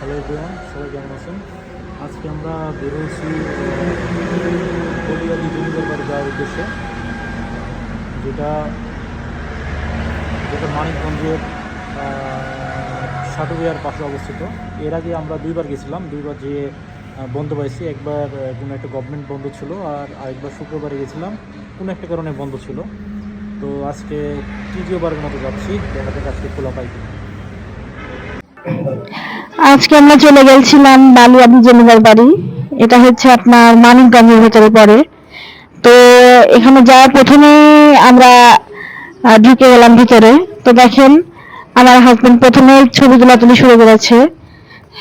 Hello everyone সবাই কেমন আছেন? আজকে আমরা বেরোয়েছি বলিয়াদি জমিদার বাড়ি যাওয়ার উদ্দেশ্যে, যেটা যেটা মানিকগঞ্জের সাটুবিয়ার পাশে অবস্থিত। এর আগে আমরা দুইবার গেছিলাম, দুইবার যেয়ে বন্ধ পাইছি। একবার কোনো একটা গভর্নমেন্ট বন্ধ ছিল আর আরেকবার শুক্রবারে গেছিলাম, কোনো একটা কারণে বন্ধ ছিল। তো আজকে তৃতীয়বারের মতো যাচ্ছি দেখা যাক আজকে খোলা পাই। আজকে আমরা চলে গেছিলাম বালিয়াদি জমিদার বাড়ি। এটা হচ্ছে আপনার মানিকগঞ্জের ভেতরে পড়ে। তো এখানে যাওয়ার প্রথমে আমরা ঢুকে গেলাম ভিতরে। তো দেখেন, আমার হাজবেন্ড প্রথমে ছবি তোলা শুরু করেছে।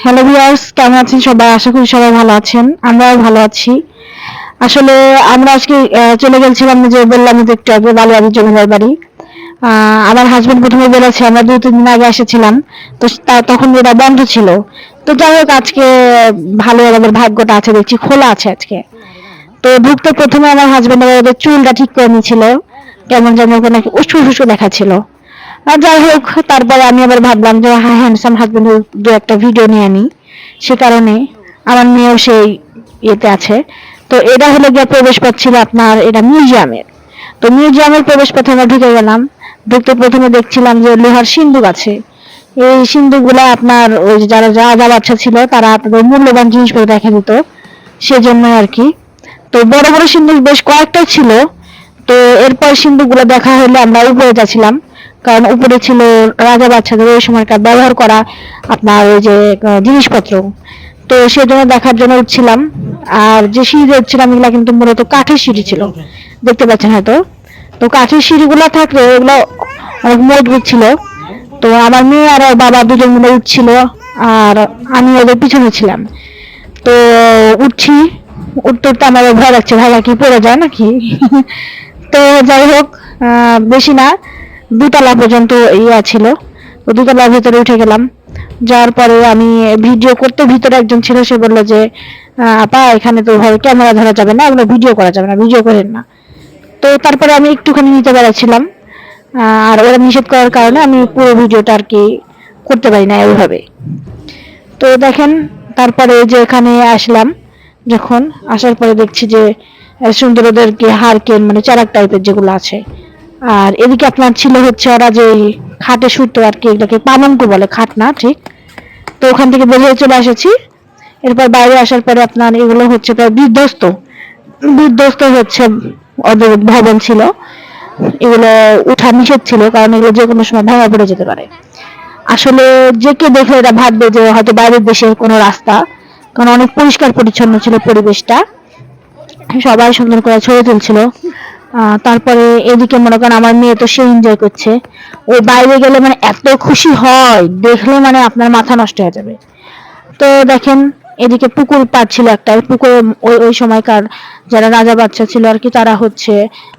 হ্যালো ভিউয়ার্স কেমন আছেন সবাই? আশা করি সবাই ভালো আছেন। আমরাও ভালো আছি। আসলে আমরা আজকে চলে গেছিলাম যে বললাম যে একটু আগে বালিয়াদি জমিদার বাড়ি। আমার হাজবেন্ড প্রথমে বলেছে, আমরা দুই তিন দিন আগে এসেছিলাম, তো তখন এটা বন্ধ ছিল। তো যাই হোক, আজকে ভালো আমাদের ভাগ্যটা আছে, দেখছি খোলা আছে আজকে। তো ঢুকতে প্রথমে আমার হাজবেন্ড ওদের চুলটা ঠিক করে নিয়েছিল, কেমন যেন ওখানে উস্কু উস্কু দেখাচ্ছিল। আর যাই হোক, তারপরে আমি আবার ভাবলাম যে হ্যাঁ হ্যান্ডসাম হাজবেন্ড দু একটা ভিডিও নিয়ে আনি। সে কারণে আমার মেয়েও সেই ইয়েতে আছে। তো এটা হলো গিয়ে প্রবেশ ছিল আপনার, এটা মিউজিয়ামের তো মিউজিয়ামের প্রবেশ পথে আমরা ঢুকে গেলাম। ঢুকতে প্রথমে দেখছিলাম যে লোহার সিন্ধুক আছে। এই সিন্ধুকগুলো আপনার ওই যারা রাজা বাচ্চা ছিল, তারা তাদের মূল্যবান জিনিসপত্র রেখে দিত সেজন্য আর কি। তো বড় বড় সিন্ধুক বেশ কয়েকটাই ছিল। তো এরপর সিন্ধুকগুলো দেখা হলে আমরা উপরে যাচ্ছিলাম। কারণ উপরে ছিল রাজা বাচ্চাদের ওই সময়কার ব্যবহার করা আপনার ওই যে জিনিসপত্র। তো সেজন্য দেখার জন্য উঠছিলাম। আর যে সিঁড়ি উঠছিলাম, এগুলা কিন্তু মূলত কাঠের সিঁড়ি ছিল। দেখতে পাচ্ছেন হয়তো। তো কাঠের সিঁড়িগুলো থাকলে ওগুলো অনেক মজবুত ছিল। তো আমার মেয়ে আর বাবা দুজন মিলে উঠছিল আর আমি ওদের পিছনে ছিলাম। তো উঠছি, উঠতে উঠতে আমার ভয় লাগছে, ভাই কি পড়ে যায় নাকি? তো যাই হোক বেশি না, দুতলা পর্যন্ত ইয়া ছিল। তো দুতলার ভিতরে উঠে গেলাম। যাওয়ার পরে আমি ভিডিও করতে ভিতরে একজন ছিল, সে বলল যে আপা, এখানে তো ভাবে ক্যামেরা ধরা যাবে না এগুলো ভিডিও করা যাবে না, ভিডিও করেন না। তো তারপরে আমি একটুখানি নিতে পেরেছিলাম। আর ওরা নিষেধ করার কারণে আমি পুরো ভিডিওটা আর কি করতে পারি না ওইভাবে। তো দেখেন, তারপরে যে এখানে আসলাম, যখন আসার পরে দেখছি যে সুন্দর ওদেরকে হারকেন মানে চারাক টাইপের যেগুলো আছে। আর এদিকে আপনার ছিল হচ্ছে ওরা যে খাটে শুতো আর কি, এগুলোকে পালঙ্ক বলে, খাট না, ঠিক? তো ওখান থেকে বেরিয়ে চলে এসেছি। এরপর বাইরে আসার পরে আপনার এগুলো হচ্ছে প্রায় বিধ্বস্ত। বিধ্বস্ত হচ্ছে ভবন ছিল। এগুলো উঠা নিষেধ ছিল, কারণ এগুলো যে কোনো সময় ভাঙা পড়ে যেতে পারে। আসলে যে কেউ দেখলে এটা ভাববে যে হয়তো বাইরের দেশের কোনো রাস্তা, কারণ অনেক পরিষ্কার পরিচ্ছন্ন ছিল পরিবেশটা। সবাই সুন্দর করে ছবি তুলছিল। তারপরে এদিকে মনে করেন আমার মেয়ে তো সে এনজয় করছে। ওই বাইরে গেলে মানে এত খুশি হয়, দেখলে মানে আপনার মাথা নষ্ট হয়ে যাবে। তো দেখেন এদিকে পুকুর পাড় ছিল একটা ওই পুকুরে ওই ওই সময়কার যারা রাজা বাচ্চা ছিল আর কি তারা হচ্ছে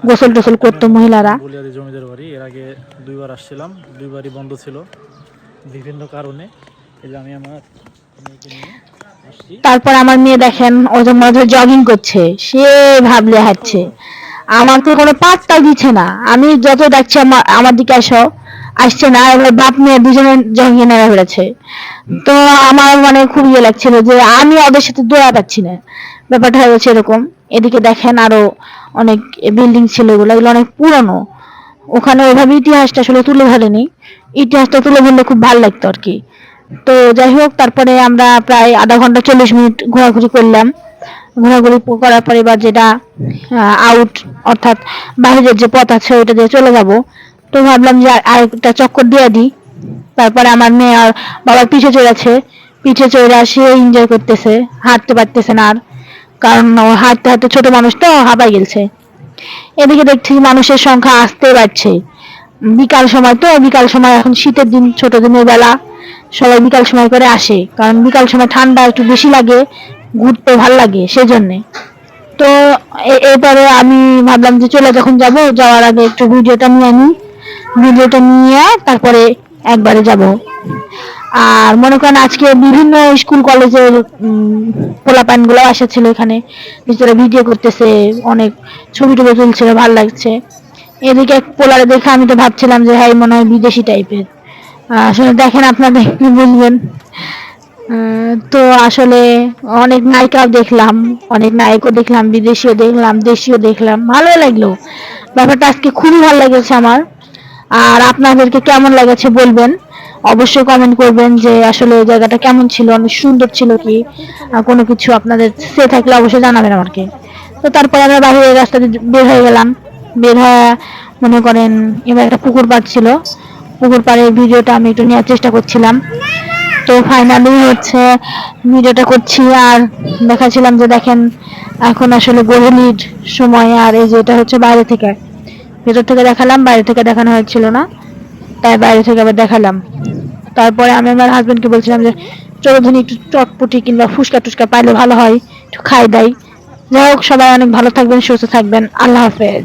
গোসল টোসল করতো মহিলারা। বলিয়াদি জমিদার বাড়ি এর আগে দুইবার আসছিলাম দুইবারই বন্ধ ছিল বিভিন্ন কারণে। এই আমি আমার তারপর আমার মেয়ে দেখেন ও যে মনে জগিং করছে সে ভাবলে হাঁটছে। আমার তো কোনো পাত্তা দিচ্ছে না। আমি যত ডাকছি আমার আমার দিকে আসো। আসছে না, এবার বাপ মেয়ে দুজনে জগিং নেমে ফেলেছে তো আমার মানে খুব ইয়ে লাগছিল যে আমি ওদের সাথে দৌড়া পাচ্ছি না। ব্যাপারটা হয়ে গেছে এরকম। এদিকে দেখেন আরও অনেক বিল্ডিং ছিল এগুলো এগুলো অনেক পুরনো। ওখানে ওইভাবে ইতিহাসটা আসলে তুলে ধরেনি। ইতিহাসটা তুলে ধরলে খুব ভালো লাগতো আর কি। তো যাই হোক, তারপরে আমরা প্রায় আধা ঘণ্টা চল্লিশ মিনিট ঘোরাঘুরি করলাম। ঘোরাঘুরি করার পরে এবার যেটা আউট অর্থাৎ বাইরের যে পথ আছে ওইটা দিয়ে চলে যাব। তো ভাবলাম যে আর- আরেকটা চক্কর দিয়ে দিই তারপরে আমার মেয়ে আর বাবার পিছে পিঠে চড়েছে। পিঠে চড়ে সে এনজয় করতেছে। হাঁটতে পারতেছে না আর। কারণ হাঁটতে হাঁটতে ছোট মানুষ তো হাঁপাই গেছে এদিকে দেখছি মানুষের সংখ্যা আসতে বাড়ছে। বিকাল সময় তো, বিকাল সময় এখন শীতের দিন, ছোট দিনের বেলা। সবাই বিকাল সময় করে আসে। কারণ বিকাল সময় ঠান্ডা একটু বেশি লাগে, ঘুরতে ভালো লাগে সেজন্যে। তো এরপরে আমি ভাবলাম যে চলে যখন যাব, যাওয়ার আগে একটু ভিডিওটা নিয়ে নিই ভিডিওটা নিয়ে তারপরে একবারে যাব। আর মনে করেন আজকে বিভিন্ন স্কুল, কলেজের পোলাপানগুলো এসেছিল এখানে। ভিতরে ভিডিও করতেছে, অনেক ছবি টবি তুলছিল, ভালো লাগছে। এদিকে এক পোলারে দেখে আমি তো ভাবছিলাম যে হ্যাঁ মনে হয় বিদেশি টাইপের। আসলে দেখেন আপনাদের কি বুঝবেন তো আসলে অনেক নায়িকাও দেখলাম, অনেক নায়কও দেখলাম, বিদেশিও দেখলাম দেশীয় দেখলাম ভালো লাগল। ব্যাপারটা আজকে খুবই ভালো লেগেছে আমার। আর আপনাদেরকে কেমন লেগেছে বলবেন? অবশ্যই কমেন্ট করবেন যে আসলে এই জায়গাটা কেমন ছিল, অনেক সুন্দর ছিল কি? কোনো কিছু আপনাদের সে থাকলে অবশ্যই জানাবেন আমাকে। তো তারপরে আমরা বাইরে রাস্তা দিয়ে বের হয়ে গেলাম। বের হয়ে মনে করেন এবার একটা পুকুর পাড় ছিল। পুকুর পাড়ের ভিডিওটা আমি একটু নেওয়ার চেষ্টা করছিলাম। তো ফাইনালি হচ্ছে ভিডিওটা করছি আর দেখাচ্ছিলাম যে দেখেন এখন আসলে গভীর সময় আর এই যে এটা হচ্ছে বাইরে থেকে। ভেতর থেকে দেখালাম, বাইরে থেকে দেখানো হয়েছিল না। তাই বাইরে থেকে আবার দেখালাম। তারপরে আমি আমার হাজবেন্ডকে বলছিলাম যে, চলো ধনী একটু চটপটি কিংবা ফুচকা টুচকা পাইলে ভালো হয়, একটু খাই দেয়। যাই হোক, সবাই অনেক ভালো থাকবেন, সুস্থ থাকবেন। আল্লাহ হাফেজ।